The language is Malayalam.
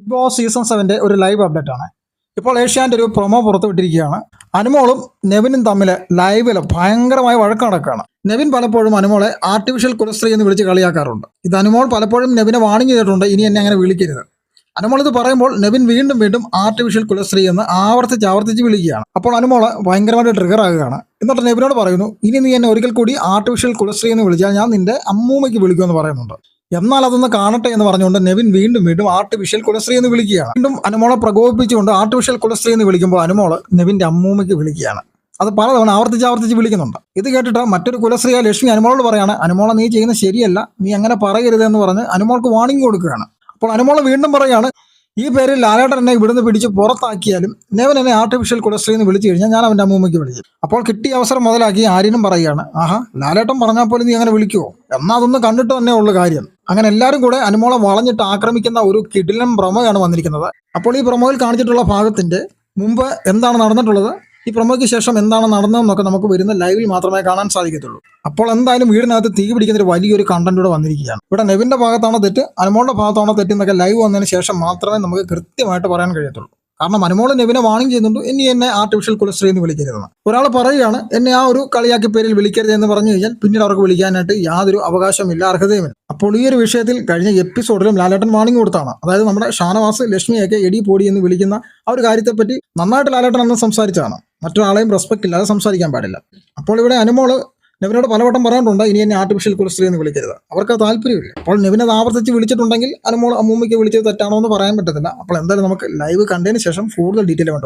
ബിഗ് ബോസ് സീസൺ സെവന്റെ ഒരു ലൈവ് അപ്ഡേറ്റ് ആണ്. ഇപ്പോൾ ഏഷ്യാന്റെ ഒരു പ്രൊമോ പുറത്തുവിട്ടിരിക്കുകയാണ് അനുമോളും നെവിനും തമ്മിൽ ലൈവിൽ ഭയങ്കരമായ വഴക്ക് നടക്കുകയാണ്. നെവിൻ പലപ്പോഴും അനുമോളെ ആർട്ടിഫിഷ്യൽ കുലസ്ത്രീ എന്ന് വിളിച്ച് കളിയാക്കാറുണ്ട്. ഇത് അനുമോൾ പലപ്പോഴും നെവിനെ വാണിംഗ് ചെയ്തിട്ടുണ്ട് ഇനി എന്നെ അങ്ങനെ വിളിക്കരുത്. അനുമോൾ ഇത് പറയുമ്പോൾ നെവിൻ വീണ്ടും വീണ്ടും ആർട്ടിഫിഷ്യൽ കുലശ്രീ എന്ന് ആവർത്തിച്ച് ആവർത്തിച്ച് വിളിക്കുകയാണ്. അപ്പോൾ അനുമോൾ ഭയങ്കരമായിട്ട് ട്രിഗർ ആകുകയാണ്. എന്നിട്ട് നെവിനോട് പറയുന്നു ഇനി നീ എന്നെ ഒരിക്കൽ കൂടി ആർട്ടിഫിഷ്യൽ കുലശ്രീ എന്ന് വിളിച്ചാൽ ഞാൻ നിന്റെ അമ്മൂമ്മയ്ക്ക് വിളിക്കുമെന്ന് പറയുന്നുണ്ട്. എന്നാൽ അതൊന്ന് കാണട്ടെ എന്ന് പറഞ്ഞുകൊണ്ട് നെവിൻ വീണ്ടും വീണ്ടും ആർട്ടിഫിഷ്യൽ കുലശ്രീ എന്ന് വിളിക്കുകയാണ്. വീണ്ടും അനുമോളെ പ്രകോപിപ്പിച്ചുകൊണ്ട് ആർട്ടിഫിഷ്യൽ കുലശ്രീ എന്ന് വിളിക്കുമ്പോൾ അനുമോൾ നെവിന്റെ അമ്മൂമ്മയ്ക്ക് വിളിക്കുകയാണ്. അത് പലതവണ ആവർത്തിച്ച് ആവർത്തിച്ച് വിളിക്കുന്നുണ്ട്. ഇത് കേട്ടിട്ട് മറ്റൊരു കുലശ്രീയ ലക്ഷ്മി അനുമോളോട് പറയാണ് അനുമോളെ നീ ചെയ്യുന്നത് ശരിയല്ല. നീ അങ്ങനെ പറയരുത് എന്ന് പറഞ്ഞ് അനുമോൾക്ക് വാണിംഗ് കൊടുക്കുകയാണ്. അപ്പോൾ അനുമോൾ വീണ്ടും പറയുകയാണ് ഈ പേരിൽ ലാലേട്ടൻ എന്നെ ഇവിടുന്ന് പിടിച്ച് പുറത്താക്കിയാലും നെവൻ എന്നെ ആർട്ടിഫിഷ്യൽ കുലസ്ത്രീ എന്ന് വിളിച്ചു കഴിഞ്ഞാൽ ഞാൻ അവന്റെ അമ്മൂമ്മയ്ക്ക് വിളിക്കും. അപ്പോൾ കിട്ടിയ അവസരം മുതലാക്കി ആര്യനും പറയുകയാണ് ആഹാ ലാലേട്ടൻ പറഞ്ഞാൽ പോലും നീ അങ്ങനെ വിളിക്കുമോ എന്നാൽ അതൊന്ന് കണ്ടിട്ട് തന്നെ ഉള്ള കാര്യം. അങ്ങനെ എല്ലാവരും കൂടെ അനുമോളം വളഞ്ഞിട്ട് ആക്രമിക്കുന്ന ഒരു കിടിലൻ പ്രൊമോയാണ് വന്നിരിക്കുന്നത്. അപ്പോൾ ഈ പ്രൊമോയിൽ കാണിച്ചിട്ടുള്ള ഭാഗത്തിന്റെ മുമ്പ് എന്താണ് നടന്നിട്ടുള്ളത്? ഈ പ്രൊമോയ്ക്ക് ശേഷം എന്താണ് നടന്നതെന്നൊക്കെ നമുക്ക് വരുന്ന ലൈവിൽ മാത്രമേ കാണാൻ സാധിക്കത്തുള്ളൂ. അപ്പോൾ എന്തായാലും വീടിനകത്ത് തീ പിടിക്കുന്ന ഒരു വലിയൊരു കണ്ടന്റ് ഇവിടെ വന്നിരിക്കുകയാണ്. ഇവിടെ നെവിന്റെ ഭാഗത്താണോ തെറ്റ് അനുമോളുടെ ഭാഗത്താണോ തെറ്റ് എന്നൊക്കെ ലൈവ് വന്നതിന് ശേഷം മാത്രമേ നമുക്ക് കൃത്യമായിട്ട് പറയാൻ കഴിയത്തുള്ളൂ. കാരണം അനുമോൾ നെവിനെ വാണിംഗ് ചെയ്യുന്നുണ്ട് ഇനി എന്നെ ആർട്ടിഫിഷ്യൽ കുലസ്ത്രീ എന്ന് വിളിക്കരുതെന്ന്. ഒരാൾ പറയുകയാണ് എന്നെ ആ ഒരു കളിയാക്കി പേരിൽ വിളിക്കരുത് എന്ന് പറഞ്ഞു കഴിഞ്ഞാൽ പിന്നീട് അവർക്ക് വിളിക്കാനായിട്ട് യാതൊരു അവകാശമില്ല അർഹതയുമില്ല. അപ്പോൾ ഈ ഒരു വിഷയത്തിൽ കഴിഞ്ഞ എപ്പിസോഡിലും ലാലേട്ടൻ വാണിംഗ് കൊടുത്താണ്. അതായത് നമ്മുടെ ഷാനവാസ് ലക്ഷ്മിയൊക്കെ എടി പോടി എന്ന് വിളിക്കുന്ന ആ ഒരു കാര്യത്തെപ്പറ്റി നന്നായിട്ട് ലാലേട്ടൻ അന്ന് സംസാരിച്ചതാണ്. മറ്റൊരാളെയും റെസ്പെക്ട് ഇല്ലാതെ സംസാരിക്കാൻ പാടില്ല. അപ്പോൾ ഇവിടെ അനുമോൾ നെവിനോട് പലവട്ടം പറയാനുണ്ട് ഇനി എന്നെ ആർട്ടിഫിഷ്യൽ കുലസ്ത്രീ എന്ന് വിളിക്കരുത്. അവർക്ക് താല്പര്യമില്ല. അപ്പോൾ നെവിനെ അത് ആവർത്തിച്ച് വിളിച്ചിട്ടുണ്ടെങ്കിൽ അനുമോൾ അമ്മൂമ്മയ്ക്ക് വിളിച്ചത് തെറ്റാണോ എന്ന് പറയാൻ പറ്റത്തില്ല. അപ്പോൾ എന്തായാലും നമുക്ക് ലൈവ് കണ്ടതിന് ശേഷം കൂടുതൽ ഡീറ്റെയിൽ വേണ്ട